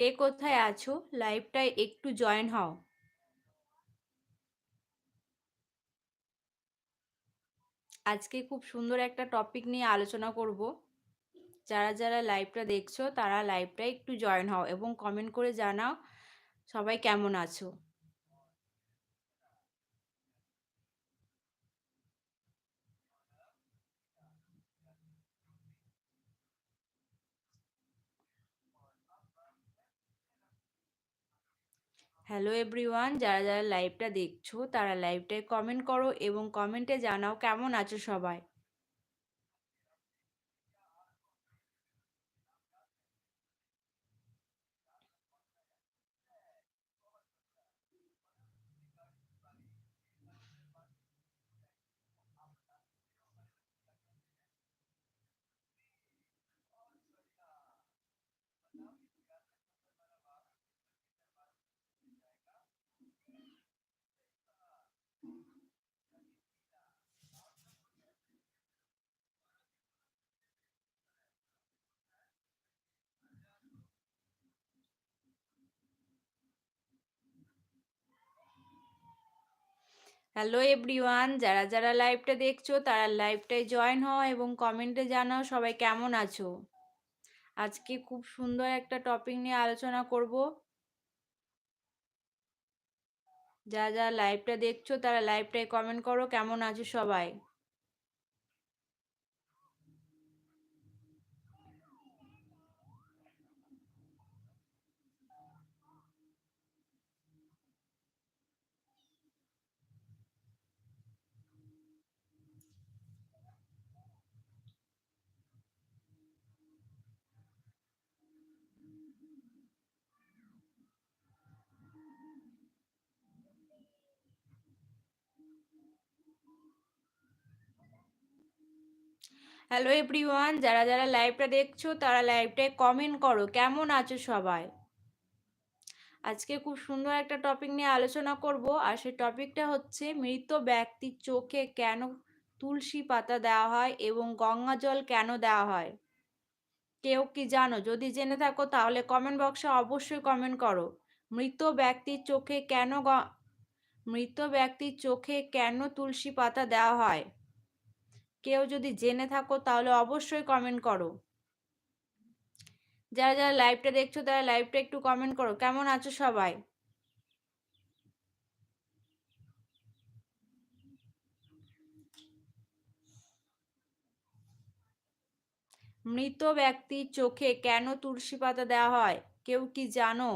এ কোথায় আছো? লাইভটায় একটু জয়েন হও। আজকে খুব সুন্দর একটা টপিক নিয়ে আলোচনা করব। যারা যারা লাইভটা দেখছ, তারা লাইভটায় একটু জয়েন হও এবং কমেন্ট করে জানাও সবাই কেমন আছো। হ্যালো এভরিওয়ান, যারা যারা লাইভটা দেখছ, তারা লাইভটায় কমেন্ট করো এবং কমেন্টে জানাও কেমন আছো সবাই। হ্যালো এভরিওয়ান যারা যারা লাইভটা দেখছ, তারা লাইভটায় জয়েন হও এবং কমেন্টে জানাও সবাই কেমন আছো। আজকে খুব সুন্দর একটা টপিক নিয়ে আলোচনা করব। যারা যারা লাইভটা দেখছ, তারা লাইভটায় কমেন্ট করো, কেমন আছো সবাই? হ্যালো এভরিওয়ান যারা যারা লাইভটা দেখছ, তারা লাইভটায় কমেন্ট করো, কেমন আছো সবাই? আজকে খুব সুন্দর একটা টপিক নিয়ে আলোচনা করব, আর সেই টপিকটা হচ্ছে মৃত ব্যক্তির চোখে কেন তুলসী পাতা দেওয়া হয় এবং গঙ্গা জল কেন দেওয়া হয়? কেউ কি জানো? যদি জেনে থাকো, তাহলে কমেন্ট বক্সে অবশ্যই কমেন্ট করো। মৃত ব্যক্তির চোখে কেন মৃত ব্যক্তির চোখে কেন তুলসী পাতা দেওয়া হয়? কেউ যদি জেনে থাকো তাহলে অবশ্যই কমেন্ট করো। যারা যারা লাইভটা দেখছ তারা লাইভটা একটু কমেন্ট করো। কেমন আছো সবাই? মৃত ব্যক্তির চোখে কেন তুলসী পাতা দেওয়া হয়? কেউ কি জানো?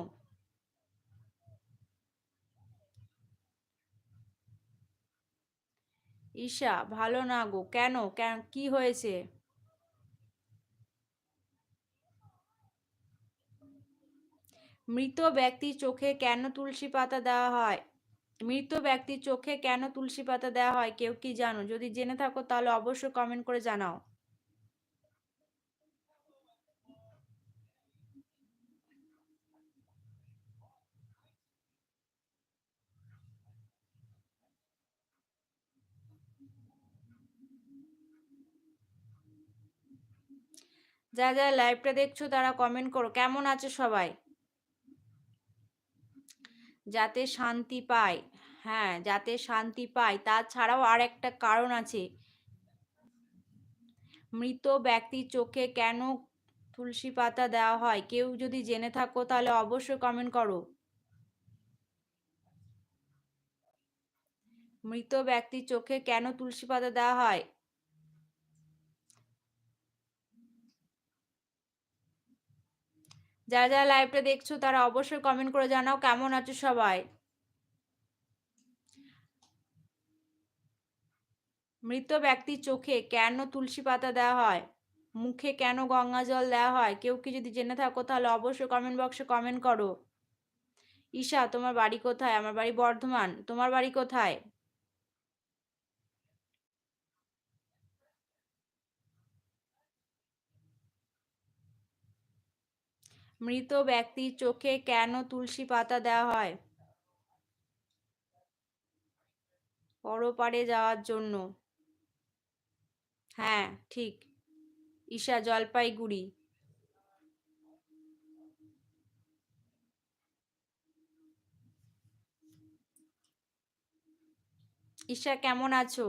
ঈশা, ভালো না গো। কেন? কেন? কি হয়েছে? মৃত ব্যক্তির চোখে কেন তুলসী পাতা দেওয়া হয়? মৃত ব্যক্তির চোখে কেন তুলসী পাতা দেওয়া হয়? কেউ কি জানো? যদি জেনে থাকো তাহলে অবশ্যই কমেন্ট করে জানাও। যা যা লাইভটা দেখছ তারা কমেন্ট করো, কেমন আছে সবাই? যাতে শান্তি পায় হ্যাঁ যাতে শান্তি পায়। তাছাড়াও আর একটা কারণ আছে, মৃত ব্যক্তির চোখে কেন তুলসী পাতা দেওয়া হয়? কেউ যদি জেনে থাকো তাহলে অবশ্যই কমেন্ট করো। মৃত ব্যক্তির চোখে কেন তুলসী পাতা দেওয়া হয়? যারা যারা লাইভটা দেখছ, তারা অবশ্যই কমেন্ট করে জানাও কেমন আছো সবাই। মৃত ব্যক্তির চোখে কেন তুলসী পাতা দেওয়া হয়? মুখে কেন গঙ্গা জল দেওয়া হয়? কেউ কি যদি জেনে থাকো, তাহলে অবশ্যই কমেন্ট বক্সে কমেন্ট করো। ঈশা, তোমার বাড়ি কোথায়? আমার বাড়ি বর্ধমান। তোমার বাড়ি কোথায়? মৃত ব্যক্তির চোখে কেন তুলসী পাতা দেওয়া হয়? পরপারে যাওয়ার জন্য। হ্যাঁ ঠিক। ঈশা জলপাইগুড়ি। ঈশা, কেমন আছো?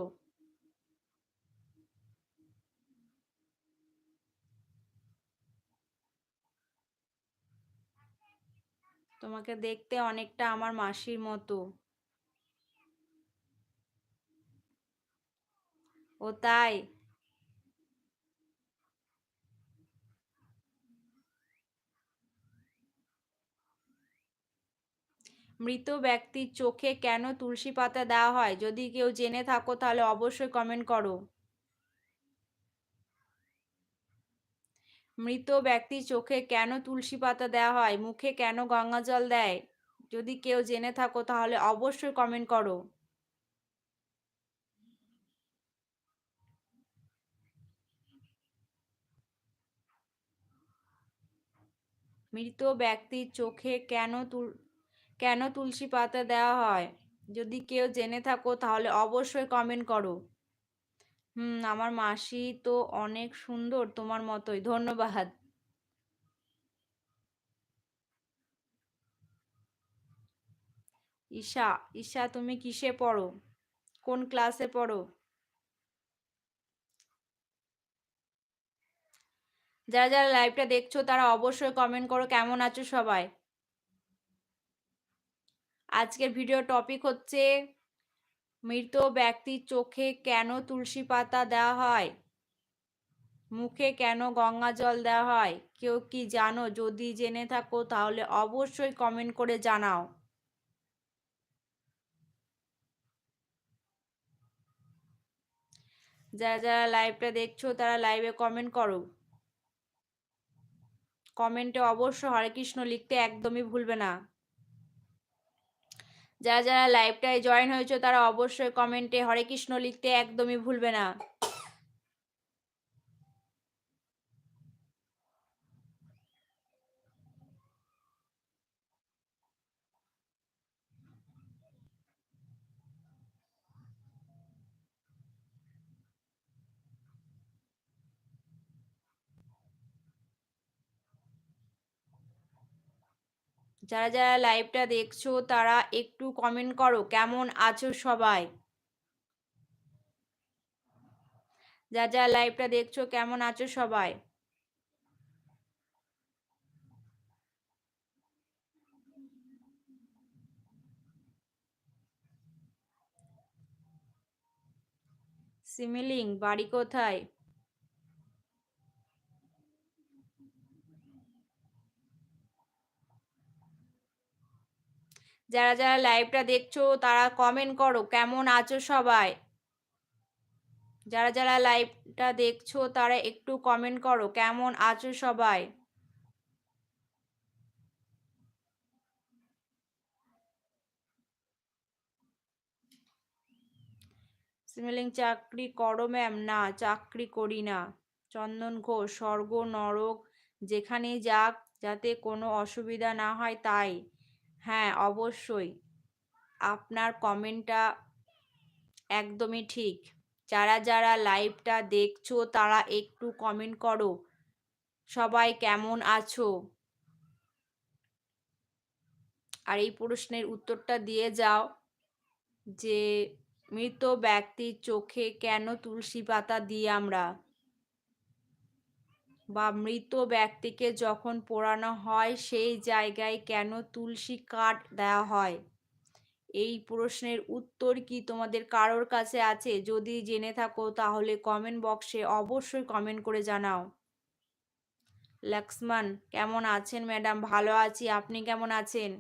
তোমাকে দেখতে অনেকটা আমার মাসির মতো। ও তাই? মৃত ব্যক্তির চোখে কেন তুলসী পাতা দেওয়া হয়? যদি কেউ জেনে থাকো তাহলে অবশ্যই কমেন্ট করো। মৃত ব্যক্তির চোখে কেন তুলসী পাতা দেওয়া হয়? মুখে কেন গঙ্গা জল দেয়? যদি কেউ জেনে থাকো তাহলে অবশ্যই কমেন্ট করো। মৃত ব্যক্তির চোখে কেন তুল, কেন তুলসী পাতা দেওয়া হয়? যদি কেউ জেনে থাকো তাহলে অবশ্যই কমেন্ট করো। হুম, আমার মাসি তো অনেক সুন্দর তোমার মতোই, ধন্যবাদ। ঈশা ঈশা তুমি কিসে পড়ো? কোন ক্লাসে পড়ো? যারা যারা লাইভটা দেখছ তারা অবশ্যই কমেন্ট করো কেমন আছো সবাই। আজকের ভিডিও টপিক হচ্ছে মৃত ব্যক্তির চোখে কেন তুলসী পাতা দেওয়া হয়? মুখে কেন গঙ্গা জল দেওয়া হয়? কেউ কি জানো? যদি জেনে থাকো, তাহলে অবশ্যই কমেন্ট করে জানাও। যারা যারা লাইভটা দেখছ, তারা লাইভে কমেন্ট করো। কমেন্টে অবশ্য হরে কৃষ্ণ লিখতে একদমই ভুলবে না। যারা যারা লাইভটায় জয়েন হয়েছে তারা অবশ্যই কমেন্টে হরে কৃষ্ণ লিখতে একদমই ভুলবে না। যারা যারা লাইভটা দেখছ, তারা একটু কমেন্ট করো, কেমন আছো সবাই? যারা যারা লাইভটা দেখছ, কেমন আছো সবাই? সিমিলিং বাড়ি কোথায়? যারা যারা লাইভটা দেখছ, তারা কমেন্ট করো, কেমন আছো সবাই? যারা যারা লাইভটা দেখছ, তারা একটু কমেন্ট করো, কেমন আছো সবাই? সিমিলিং চাকরি করো ম্যাম না, চাকরি করি না। চন্দন ঘোষ, স্বর্গ, নরক যেখানে যাক, যাতে কোনো অসুবিধা না হয়, তাই। হ্যাঁ অবশ্যই। আপনার কমেন্টটা একদমই ঠিক। যারা যারা লাইভটা দেখছ, তারা একটু কমেন্ট করো। সবাই কেমন আছো? আর এই প্রশ্নের উত্তরটা দিয়ে যাও যে, মৃত ব্যক্তির চোখে কেন তুলসী পাতা দিই আমরা? বা মৃত ব্যক্তিকে যখন পোড়ানো হয়, সেই জায়গায় কেন তুলসী কাঠ দেওয়া হয়? এই প্রশ্নের উত্তর কি তোমাদের কারোর কাছে আছে? যদি জেনে থাকো, তাহলে কমেন্ট বক্সে অবশ্যই কমেন্ট করে জানাও। লক্ষ্মণ, কেমন আছেন ম্যাডাম ভালো আছি, আপনি কেমন আছেন?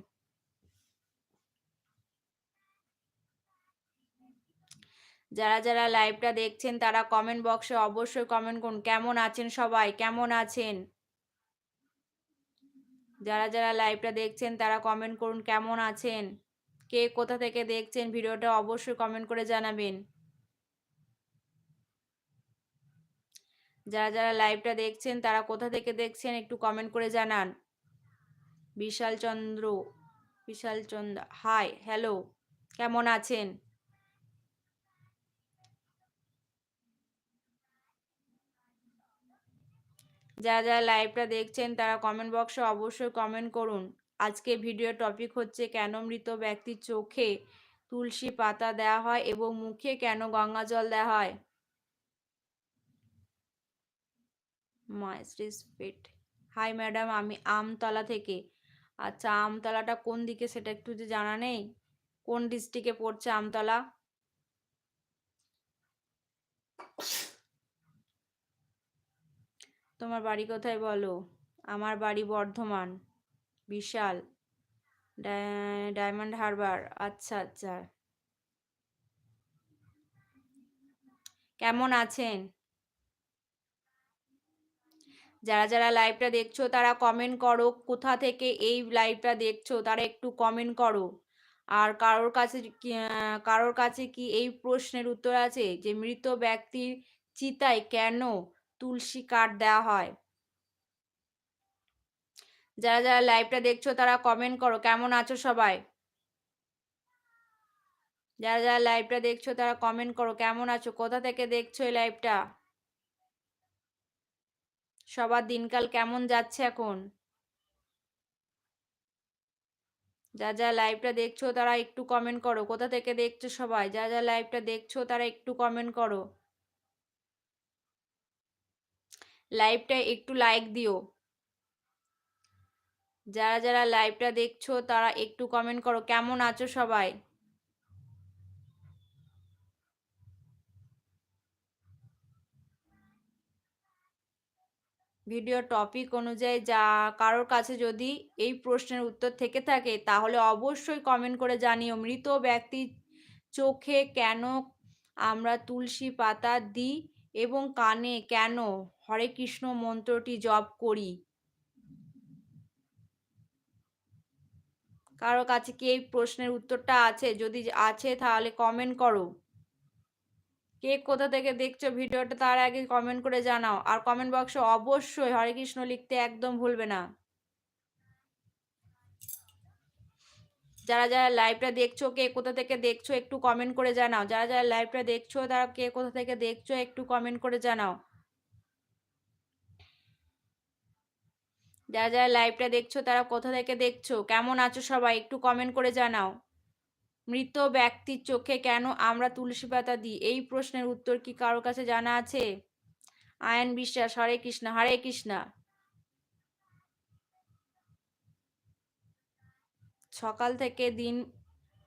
যারা যারা লাইভটা দেখছেন, তারা কমেন্ট বক্সে অবশ্যই কমেন্ট করুন। কেমন আছেন সবাই? কেমন আছেন? যারা যারা লাইভটা দেখছেন, তারা কমেন্ট করুন, কেমন আছেন? কে কোথা থেকে দেখছেন ভিডিওটা অবশ্যই কমেন্ট করে জানাবেন। যারা যারা লাইভটা দেখছেন, তারা কোথা থেকে দেখছেন, একটু কমেন্ট করে জানান। বিশাল চন্দ্র বিশাল চন্দ্র হাই হ্যালো কেমন আছেন? যারা যারা লাইভটা দেখছেন তারা কমেন্ট বক্সে অবশ্যই কমেন্ট করুন। আজকে ভিডিও টপিক হচ্ছে কেন মৃত ব্যক্তির চোখে তুলসী পাতা দেওয়া হয় এবং মুখে কেন গঙ্গা জল দেওয়া হয়? মাইস রেসপেক্ট হাই ম্যাডাম আমি আমতলা থেকে। আচ্ছা আমতলাটা কোন দিকে সেটা একটু যে জানা নেই? কোন ডিস্ট্রিক্টে পড়ছে আমতলা? তোমার বাড়ি কোথায় বলো? আমার বাড়ি বর্ধমান। বিশাল। ডায়মন্ড হারবার। আচ্ছা আচ্ছা। কেমন আছেন? যারা যারা লাইভটা দেখছ, তারা কমেন্ট করো কোথা থেকে এই লাইভটা দেখছ, তারা একটু কমেন্ট করো। আর কারোর কাছে কারোর কাছে কি এই প্রশ্নের উত্তর আছে? যে মৃত ব্যক্তির চিতায় কেন তুলসী কাঠ দেওয়া হয়। যারা যারা লাইভটা দেখছ তারা কমেন্ট করো, কেমন আছো সবাই? যারা যারা লাইভটা দেখছ তারা কমেন্ট করো, কেমন আছো? কোথা থেকে দেখছ এই লাইভটা সবার দিনকাল কেমন যাচ্ছে এখন? যা যা লাইভটা দেখছ তারা একটু কমেন্ট করো, কোথা থেকে দেখছ সবাই? যা যা লাইভটা দেখছ তারা একটু কমেন্ট করো। লাইভটা একটু লাইক দিও। যারা যারা লাইভটা দেখছ, তারা একটু কমেন্ট করো, কেমন আছো সবাই? ভিডিও টপিক অনুযায়ী যা কারোর কাছে যদি এই প্রশ্নের উত্তর থেকে থাকে, তাহলে অবশ্যই কমেন্ট করে জানিও। মৃত ব্যক্তির চোখে কেন আমরা তুলসী পাতা দিই এবং কানে কেন? হরে কৃষ্ণ মন্ত্রটি জপ করি। কারও কাছে কি এই প্রশ্নের উত্তরটা আছে? যদি আছে, তাহলে কমেন্ট করো। কে কোথা থেকে দেখছ ভিডিওটা, তার আগে কমেন্ট করে জানাও। আর কমেন্ট বক্সে অবশ্যই হরে কৃষ্ণ লিখতে একদম ভুলবে না। যারা যারা লাইভটা দেখছ, কে কোথা থেকে দেখছ একটু কমেন্ট করে জানাও। যারা যারা লাইভটা দেখছ, তারা কে কোথা থেকে দেখছ একটু কমেন্ট করে জানাও। যারা যারা লাইভটা দেখছ, তারা কোথা থেকে দেখছ? কেমন আছো সবাই? একটু কমেন্ট করে জানাও। মৃত ব্যক্তির চোখে কেন আমরা তুলসী পাতা দিই? এই প্রশ্নের উত্তর কি কারও কাছে জানা আছে? আয়ন বিশ্বাস, হরে কৃষ্ণ হরে কৃষ্ণ। সকাল থেকে দিন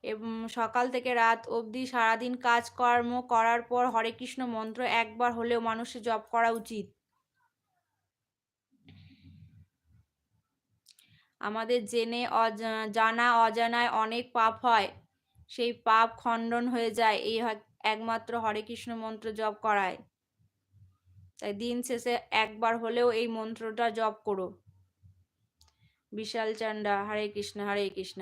এবং সকাল থেকে রাত অবধি সারাদিন কাজকর্ম করার পর হরে কৃষ্ণ মন্ত্র একবার হলেও মানুষের জপ করা উচিত। আমাদের জেনে জানা অজানায় অনেক পাপ হয়। সেই পাপ খণ্ডন হয়ে যায়। এই একমাত্র হরে কৃষ্ণ মন্ত্র জপ করায়। তাই দিন শেষে একবার হলেও এই মন্ত্রটা জপ করো। বিশাল চান্ডা হরে কৃষ্ণ হরে কৃষ্ণ।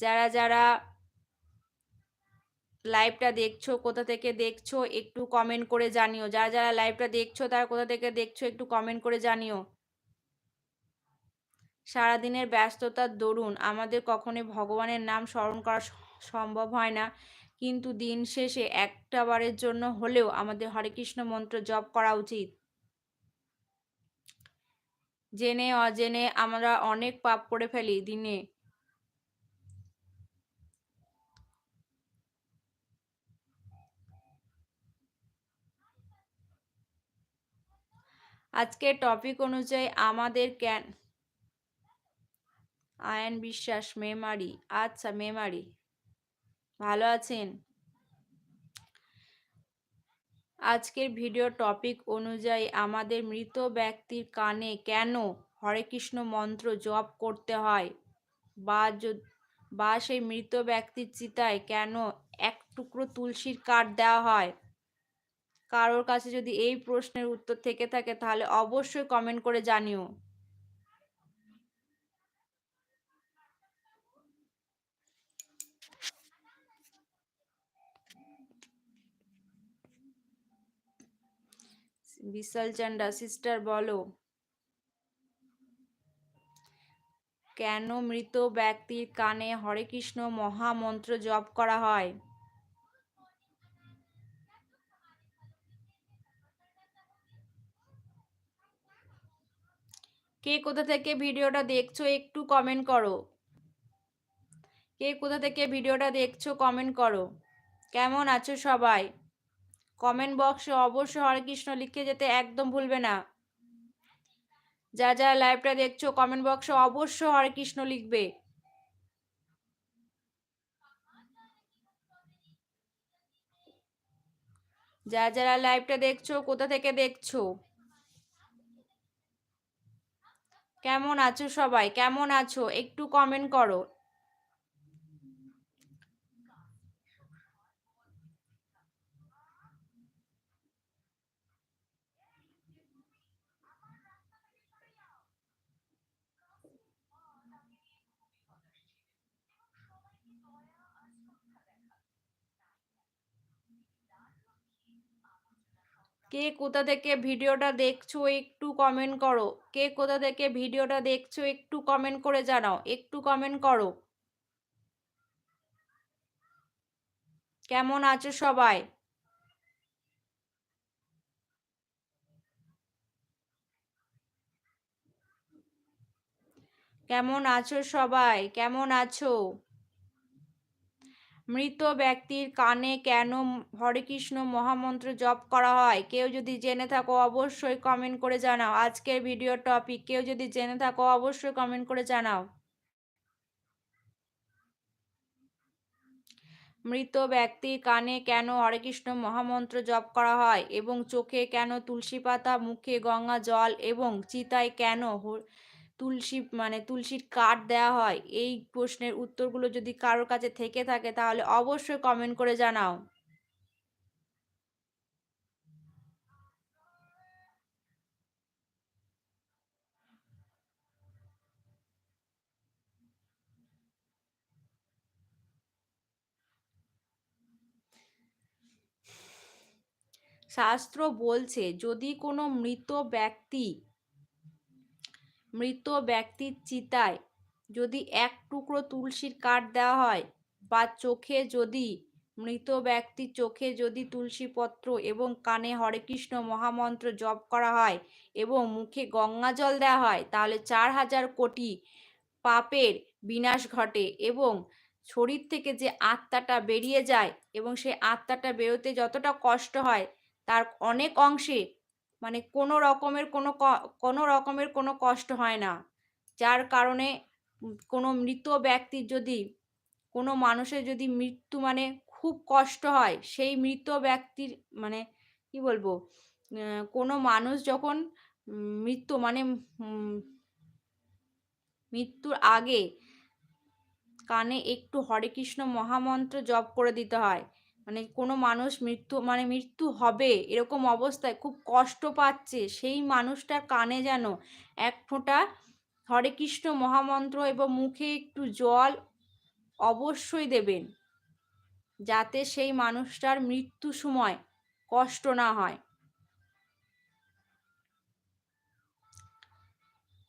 যারা যারা লাইভটা দেখছ, কোথা থেকে দেখছ, একটু কমেন্ট করে জানিও। যারা যারা লাইভটা দেখছ, তারা কোথা থেকে দেখছ, একটু কমেন্ট করে জানিও। সারাদিনের ব্যস্ততার দরুন আমাদের কখনোই ভগবানের নাম স্মরণ করা সম্ভব হয় না। কিন্তু দিন শেষে একটা বারের জন্য হলেও আমাদের হরে কৃষ্ণ মন্ত্র জপ করা উচিত। জেনে অজেনে আমরা অনেক পাপ করে ফেলি দিনে। আজকের টপিক অনুযায়ী আমাদের জ্ঞান আয়ন বিশ্বাস, মেমারি। আচ্ছা মেমারি। ভালো আছেন? আজকের ভিডিও টপিক অনুযায়ী আমাদের মৃত ব্যক্তির কানে কেন হরে কৃষ্ণ মন্ত্র জপ করতে হয়? বা বা সেই মৃত ব্যক্তির চিতায় কেন এক টুকরো তুলসীর কাঠ দেওয়া হয়? কারোর কাছে যদি এই প্রশ্নের উত্তর থেকে থাকে, তাহলে অবশ্যই কমেন্ট করে জানিও। বিশাল চান্ডা সিস্টার বলো। কেন মৃত ব্যক্তির কানে হরে কৃষ্ণ মহামন্ত্র জপ করা হয়? কে কোথা থেকে ভিডিওটা দেখছ একটু কমেন্ট করো। কে কোথা থেকে ভিডিওটা দেখছ কমেন্ট করো। কেমন আছো সবাই? কমেন্ট বক্সে অবশ্যই হরে কৃষ্ণ লিখে যেতে একদম ভুলবে না। যা যা লাইভটা দেখছ কমেন্ট বক্সে অবশ্যই হরে কৃষ্ণ লিখবে। যা, যারা লাইভটা দেখছ, কোথা থেকে দেখছ? কেমন আছো সবাই? কেমন আছো? একটু কমেন্ট করো। কে কোথা থেকে ভিডিওটা দেখছ একটু কমেন্ট করো। কে কোথা থেকে ভিডিওটা দেখছ একটু কমেন্ট করে জানাও, একটু কমেন্ট করো। কেমন আছো সবাই? কেমন আছো সবাই? কেমন আছো? মৃত ব্যক্তির কানে কেন হরে কৃষ্ণ মহামন্ত্র জপ করা হয়? কেউ যদি জেনে থাকো অবশ্যই কমেন্ট করে জানাও। আজকের ভিডিও টপিক কেউ যদি জেনে থাকো অবশ্যই কমেন্ট করে জানাও। মৃত ব্যক্তির কানে কেন হরে কৃষ্ণ মহামন্ত্র জপ করা হয়? এবং চোখে কেন তুলসী পাতা, মুখে গঙ্গা জল এবং চিতায় কেন তুলসী মানে তুলসীর কাঠ দেওয়া হয়, এই প্রশ্নের উত্তরগুলো যদি কারোর কাছে থেকে থাকে, তাহলে অবশ্যই কমেন্ট করে জানাও। শাস্ত্র বলছে, যদি কোনো মৃত ব্যক্তি মৃত ব্যক্তির চিতায় যদি এক টুকরো তুলসীর কাঠ দেওয়া হয় বা চোখে যদি, মৃত ব্যক্তির চোখে যদি তুলসী পত্র এবং কানে হরে কৃষ্ণ মহামন্ত্র জপ করা হয় এবং মুখে গঙ্গা জল দেওয়া হয়, তাহলে চার হাজার কোটি পাপের বিনাশ ঘটে এবং শরীর থেকে যে আত্মাটা বেরিয়ে যায় এবং সেই আত্মাটা বেরোতে যতটা কষ্ট হয়, তার অনেক অংশে মানে কোনো রকমের কোনো কোনো রকমের কোনো কষ্ট হয় না। যার কারণে কোনো মৃত ব্যক্তির যদি, কোনো মানুষের যদি মৃত্যু মানে খুব কষ্ট হয়, সেই মৃত ব্যক্তির মানে কি বলব কোনো মানুষ যখন মৃত্যু মানে মৃত্যুর আগে কানে একটু হরে কৃষ্ণ মহামন্ত্র জপ করে দিতে হয় মানে কোনো মানুষ মৃত্যু মানে মৃত্যু হবে এরকম অবস্থায় খুব কষ্ট পাচ্ছে, সেই মানুষটার কানে যেন এক ফোঁটা হরে কৃষ্ণ মহামন্ত্র এবং মুখে একটু জল অবশ্যই দেবেন, যাতে সেই মানুষটার মৃত্যু সময় কষ্ট না হয়।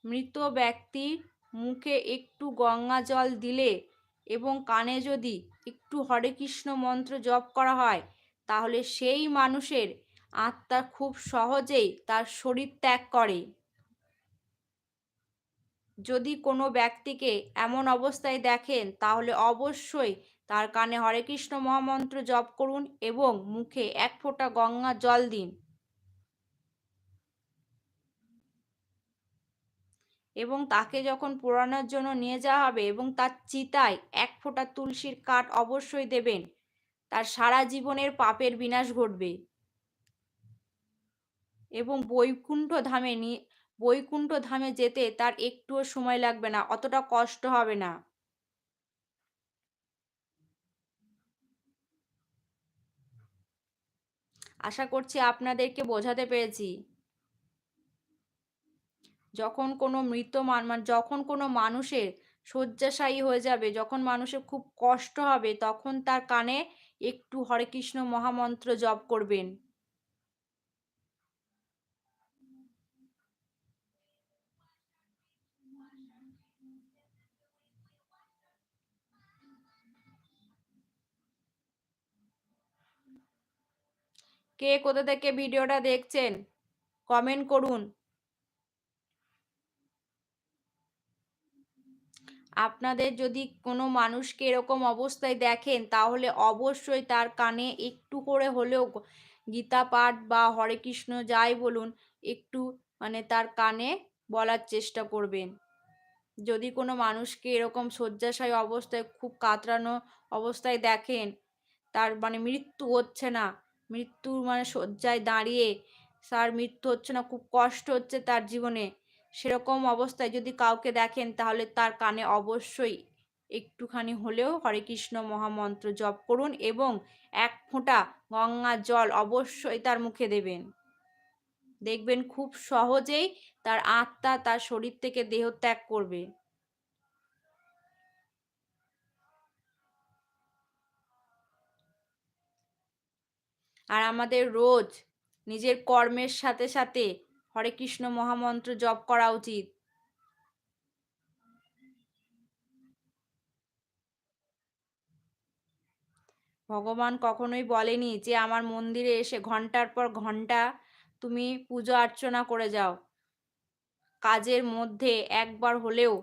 মৃত ব্যক্তির মুখে একটু গঙ্গা জল দিলে এবং কানে যদি একটু হরে কৃষ্ণ মন্ত্র জপ করা হয়, তাহলে সেই মানুষের আত্মা খুব সহজেই তার শরীর ত্যাগ করে। যদি কোনো ব্যক্তিকে এমন অবস্থায় দেখেন, তাহলে অবশ্যই তার কানে হরে কৃষ্ণ মহামন্ত্র জপ করুন এবং মুখে এক ফোঁটা গঙ্গা জল দিন। এবং তাকে যখন পোড়ানোর জন্য নিয়ে যাওয়া হবে এবং তার চিতায় এক ফোঁটা তুলসীর কাঠ অবশ্যই দেবেন, তার সারা জীবনের পাপের বিনাশ ঘটবে। এবং বৈকুণ্ঠ ধামে বৈকুণ্ঠ ধামে যেতে তার একটুও সময় লাগবে না, অতটা কষ্ট হবে না। আশা করছি আপনাদেরকে বোঝাতে পেরেছি। যখন কোনো মৃত মান যখন কোনো মানুষের শয্যাশায়ী হয়ে যাবে, যখন মানুষের খুব কষ্ট হবে, তখন তার কানে একটু হরে কৃষ্ণ মহামন্ত্র জপ করবেন। কে কোথা থেকে ভিডিওটা দেখছেন? কমেন্ট করুন। আপনাদের যদি কোনো মানুষকে এরকম অবস্থায় দেখেন, তাহলে অবশ্যই তার কানে একটু করে হলেও গীতা পাঠ বা হরে কৃষ্ণ যাই বলুন, একটু মানে তার কানে বলার চেষ্টা করবেন। যদি কোনো মানুষকে এরকম শয্যাশায়ী অবস্থায়, খুব কাতরানো অবস্থায় দেখেন, তার মানে মৃত্যু হচ্ছে না, মৃত্যুর মানে শয্যায় দাঁড়িয়ে, তার মৃত্যু হচ্ছে না, খুব কষ্ট হচ্ছে তার জীবনে। সেরকম অবস্থায় যদি কাউকে দেখেন, তাহলে তার কানে অবশ্যই একটুখানি হলেও হরে কৃষ্ণ মহামন্ত্র জপ করুন এবং এক ফোঁটা গঙ্গা জল অবশ্যই তার মুখে দেবেন। দেখবেন খুব সহজেই তার আত্মা তার শরীর থেকে দেহ ত্যাগ করবে। আর আমাদের রোজ নিজের কর্মের সাথে সাথে হরে কৃষ্ণ মহামন্ত্র জপ করা উচিত। ভগবান কখনোই বলেনি যে আমার মন্দিরে এসে ঘণ্টার পর ঘণ্টা তুমি পুজো অর্চনা করে যাও। কাজের মধ্যে একবার হলেও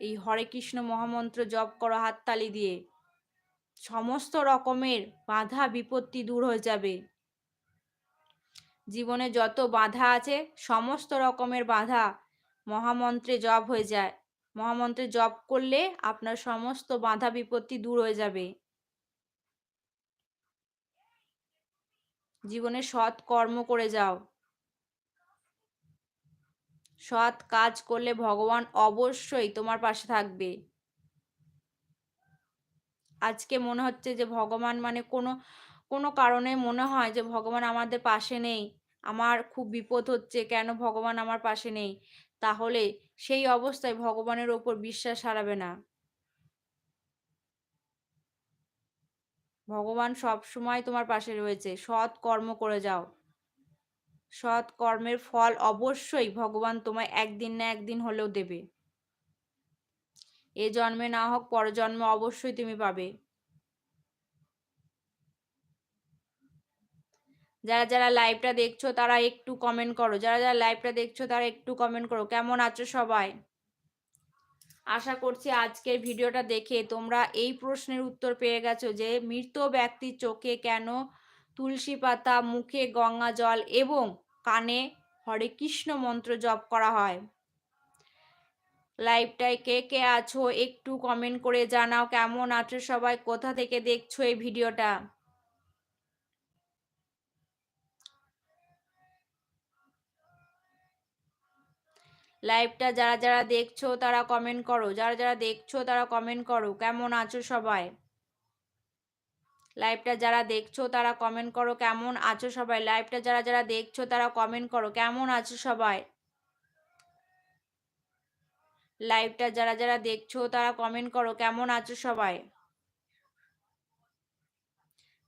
এই হরে কৃষ্ণ মহামন্ত্র জপ করো হাততালি দিয়ে। সমস্ত রকমের বাধা বিপত্তি দূর হয়ে যাবে। জীবনে যত বাধা আছে, সমস্ত রকমের বাধা মহামন্ত্রে জপ হয়ে যায়। মহামন্ত্রে জপ করলে আপনার সমস্ত বাধা বিপত্তি দূর হয়ে যাবে। জীবনে সৎ কর্ম করে যাও। সৎ কাজ করলে ভগবান অবশ্যই তোমার পাশে থাকবে। আজকে মনে হচ্ছে যে ভগবান মানে কোনো কোনো কারণে মনে হয় যে ভগবান আমাদের পাশে নেই। আমার খুব বিপদ হচ্ছে, কেন ভগবান আমার পাশে নেই? তাহলে সেই অবস্থায় ভগবানের ওপর বিশ্বাস হারাবে না। ভগবান সব সময় তোমার পাশে রয়েছে, সৎ কর্ম করে যাও। সৎ কর্মের ফল অবশ্যই ভগবান তোমায় একদিন না একদিন হলেও দেবে। এ জন্মে না হোক পর জন্মে অবশ্যই তুমি পাবে। যারা যারা লাইভটা দেখছ তারা একটু কমেন্ট করো। যারা যারা লাইভটা দেখছ তারা একটু কমেন্ট করো। কেমন আছো সবাই? আশা করছি আজকের ভিডিওটা দেখে তোমরা এই প্রশ্নের উত্তর পেয়ে গেছো যে, মৃত ব্যক্তির চোখে কেন তুলসী পাতা, মুখে গঙ্গা জল এবং কানে হরে কৃষ্ণ মন্ত্র জপ করা হয়? লাইভটায় কে কে আছো একটু কমেন্ট করে জানাও। কেমন আছো সবাই? কোথা থেকে দেখছ এই ভিডিওটা? লাইভটা যারা যারা দেখছ তারা কমেন্ট করো। যারা যারা দেখছ তারা কমেন্ট করো। কেমন আছো সবাই? লাইভটা যারা দেখছ তারা কমেন্ট করো। কেমন আছো সবাই? লাইভটা যারা যারা দেখছ তারা কমেন্ট করো। কেমন আছো সবাই? লাইভটা যারা যারা দেখছ তারা কমেন্ট করো। কেমন আছো সবাই?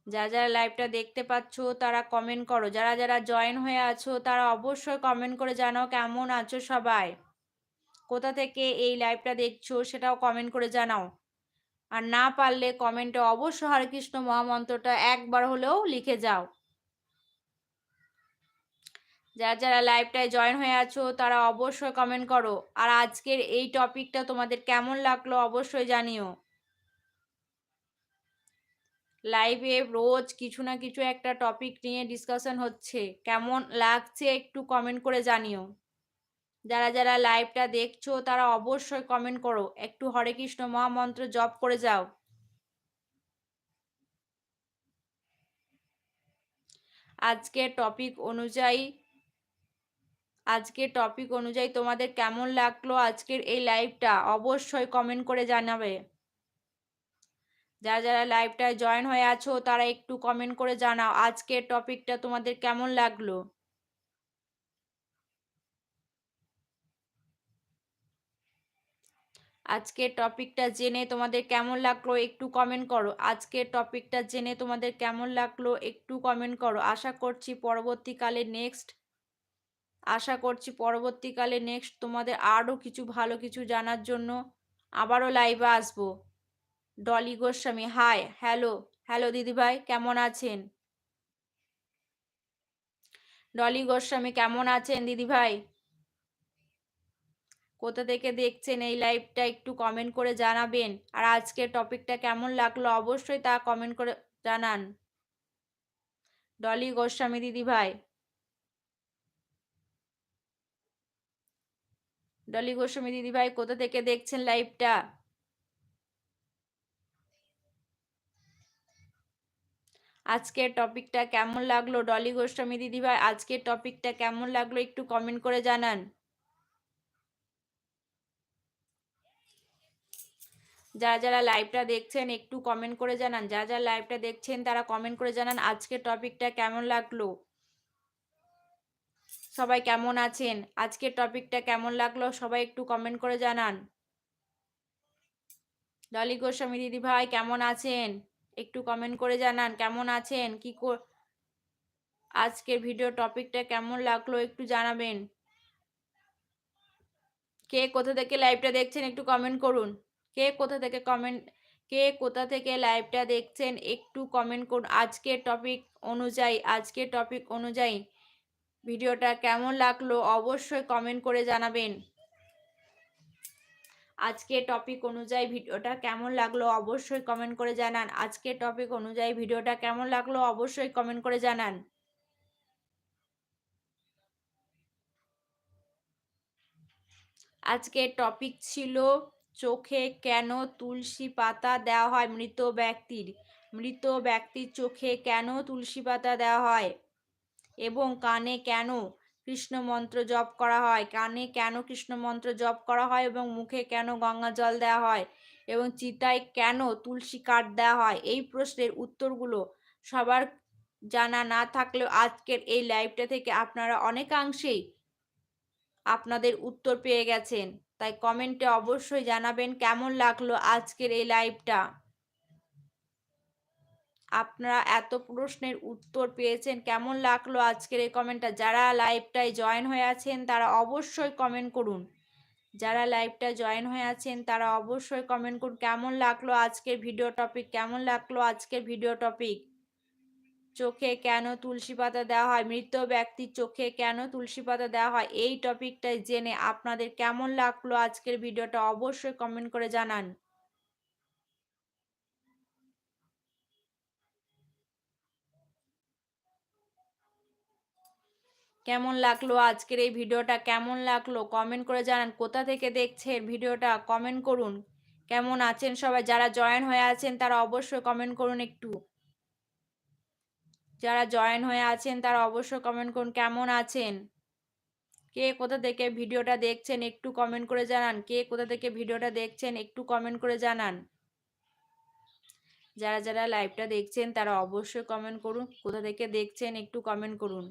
যারা যারা লাইভটা দেখতে পাচ্ছ তারা কমেন্ট করো। যারা যারা জয়েন হয়ে আছো তারা অবশ্যই কমেন্ট করে জানাও কেমন আছো সবাই। কোথা থেকে এই লাইভটা দেখছ সেটাও কমেন্ট করে জানাও। আর না পারলে কমেন্টে অবশ্য হরে কৃষ্ণ মহামন্ত্রটা একবার হলেও লিখে যাও। যারা যারা লাইভটায় জয়েন হয়ে আছো তারা অবশ্যই কমেন্ট করো। আর আজকের এই টপিকটা তোমাদের কেমন লাগল অবশ্যই জানিও। লাইভে রোজ কিছু না কিছু একটা টপিক নিয়ে ডিসকাশন হচ্ছে। কেমন লাগছে একটু কমেন্ট করে জানিও। যারা যারা লাইভটা দেখছ, তারা অবশ্যই কমেন্ট করো। একটু হরে কৃষ্ণ মহামন্ত্র জপ করে যাও। আজকের টপিক অনুযায়ী, আজকের টপিক অনুযায়ী তোমাদের কেমন লাগল আজকের এই লাইভটা অবশ্যই কমেন্ট করে জানাবে। যারা যারা লাইভটায় জয়েন হয়ে আছো, তারা একটু কমেন্ট করে জানাও আজকের টপিকটা তোমাদের কেমন লাগল? আজকের টপিকটা জেনে তোমাদের কেমন লাগল একটু কমেন্ট করো। আজকের টপিকটা জেনে তোমাদের কেমন লাগল একটু কমেন্ট করো। আশা করছি পরবর্তীকালে নেক্সট আশা করছি পরবর্তীকালে নেক্সট তোমাদের আরও কিছু ভালো কিছু জানার জন্য আবারও লাইভে আসব। Dolly Goswami, hi, hello hello দিদিভাই, কেমন আছেন? ডলি গোস্বামী, কেমন আছেন দিদিভাই? কোথা থেকে দেখছেন এই লাইভটা একটু কমেন্ট করে জানাবেন। আর আজকের টপিকটা কেমন লাগল অবশ্যই তা কমেন্ট করে জানান। ডলি গোস্বামী দিদি ভাই ডলি গোস্বামী দিদি ভাই কোথা থেকে দেখছেন লাইভটা আজকের টপিকটা কেমন লাগল? ডলি গোস্বামী দিদিভাই আজকের টপিকটা কেমন লাগল একটু কমেন্ট করে জানান। যারা যারা লাইভটা দেখছেন একটু কমেন্ট করে জানান। যারা যারা লাইভটা দেখছেন তারা কমেন্ট করে জানান আজকের টপিকটা কেমন লাগল। সবাই কেমন আছেন? আজকের টপিকটা কেমন লাগল? সবাই একটু কমেন্ট করে জানান। ডলি গোস্বামী দিদি ভাই, কেমন আছেন? একটু কমেন্ট করে জানান, কেমন আছেন? কি আজকের ভিডিও টপিকটা কেমন লাগল একটু জানাবেন। কে কোথা থেকে লাইভটা দেখছেন একটু কমেন্ট করুন। কে কোথা থেকে কমেন্ট কে কোথা থেকে লাইভটা দেখছেন একটু কমেন্ট করুন। আজকের টপিক অনুযায়ী, আজকের টপিক অনুযায়ী ভিডিওটা কেমন লাগল অবশ্যই কমেন্ট করে জানাবেন। আজকে টপিক অনুযায়ী ভিডিওটা কেমন লাগল অবশ্যই কমেন্ট করে জানান। আজকে টপিক অনুযায়ী ভিডিওটা কেমন লাগল অবশ্যই কমেন্ট করে জানান। আজকে টপিক ছিল চোখে কেন তুলসী পাতা দেওয়া হয় মৃত ব্যক্তির? মৃত ব্যক্তির চোখে কেন তুলসী পাতা দেওয়া হয়? এবং কানে কেন কৃষ্ণ মন্ত্র জপ করা হয়। কানে কেন কৃষ্ণ মন্ত্র জপ করা হয় এবং মুখে কেন গঙ্গা জল দেওয়া হয় এবং চিতায় কেন তুলসী কাঠ দেওয়া হয়? এই প্রশ্নের উত্তরগুলো সবার জানা না থাকলেও আজকের এই লাইভটা থেকে আপনারা অনেকাংশেই আপনাদের উত্তর পেয়ে গেছেন। তাই কমেন্টে অবশ্যই জানাবেন কেমন লাগল আজকের এই লাইভটা আপনারা এত প্রশ্নের উত্তর পেয়েছেন, কেমন লাগল আজকের এই কমেন্টটা যারা লাইভটায় জয়েন হয়ে আছেন, তারা অবশ্যই কমেন্ট করুন। যারা লাইভটা জয়েন হয়ে আছেন, তারা অবশ্যই কমেন্ট করুন, কেমন লাগল আজকের ভিডিও টপিক কেমন লাগল আজকের ভিডিও টপিক চোখে কেন তুলসী পাতা দেওয়া হয়? মৃত ব্যক্তির চোখে কেন তুলসী পাতা দেওয়া হয়? এই টপিকটাই জেনে আপনাদের কেমন লাগল আজকের ভিডিওটা অবশ্যই কমেন্ট করে জানান। কেমন লাগল? আজকের এই ভিডিওটা কেমন লাগল? কমেন্ট করে জানান। কোথা থেকে দেখছেন ভিডিওটা? কমেন্ট করুন। কেমন আছেন সবাই? যারা জয়েন হয়ে আছেন, তারা অবশ্যই কমেন্ট করুন একটু। যারা জয়েন হয়ে আছেন, তারা অবশ্যই কমেন্ট করুন। কেমন আছেন? কে কোথা থেকে ভিডিওটা দেখছেন, একটু কমেন্ট করে জানান। কে কোথা থেকে ভিডিওটা দেখছেন, একটু কমেন্ট করে জানান। যারা যারা লাইভটা দেখছেন, তারা অবশ্যই কমেন্ট করুন। কোথা থেকে দেখছেন, একটু কমেন্ট করুন।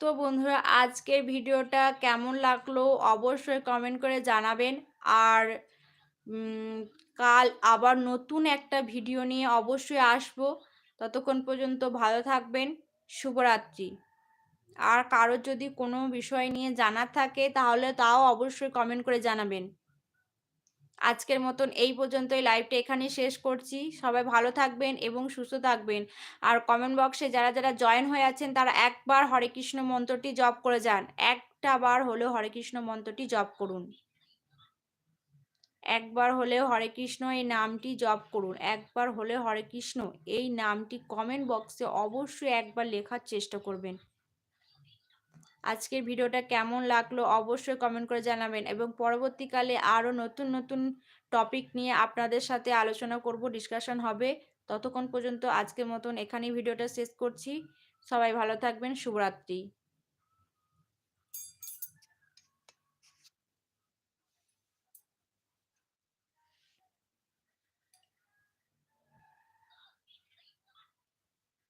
তো বন্ধুরা, আজকের ভিডিওটা কেমন লাগল অবশ্যই কমেন্ট করে জানাবেন। আর কাল আবার নতুন একটা ভিডিও নিয়ে অবশ্যই আসব। ততক্ষণ পর্যন্ত ভালো থাকবেন, শুভরাত্রি। আর কারোর যদি কোনো বিষয় নিয়ে জানার থাকে, তাহলে তাও অবশ্যই কমেন্ট করে জানাবেন। আজকের মতন এই পর্যন্তই লাইভটা এখানে শেষ করছি। সবাই ভালো থাকবেন এবং সুস্থ থাকবেন। আর কমেন্ট বক্সে যারা যারা জয়েন হয়ে আছেন, তারা একবার হরে কৃষ্ণ মন্ত্রটি জপ করে যান। একটা বার হলেও হরে কৃষ্ণ মন্ত্রটি জপ করুন। একবার হলেও হরে কৃষ্ণ এই নামটি জপ করুন। একবার হলে হরে কৃষ্ণ এই নামটি কমেন্ট বক্সে অবশ্যই একবার লেখার চেষ্টা করবেন। আজকের ভিডিওটা কেমন লাগল অবশ্যই কমেন্ট করে জানাবেন এবং পরবর্তীকালে আরও নতুন নতুন টপিক নিয়ে আপনাদের সাথে আলোচনা করব ডিসকাশন হবে। ততক্ষণ পর্যন্ত আজকের মতন এখানেই ভিডিওটা শেষ করছি। সবাই ভালো থাকবেন, শুভরাত্রি।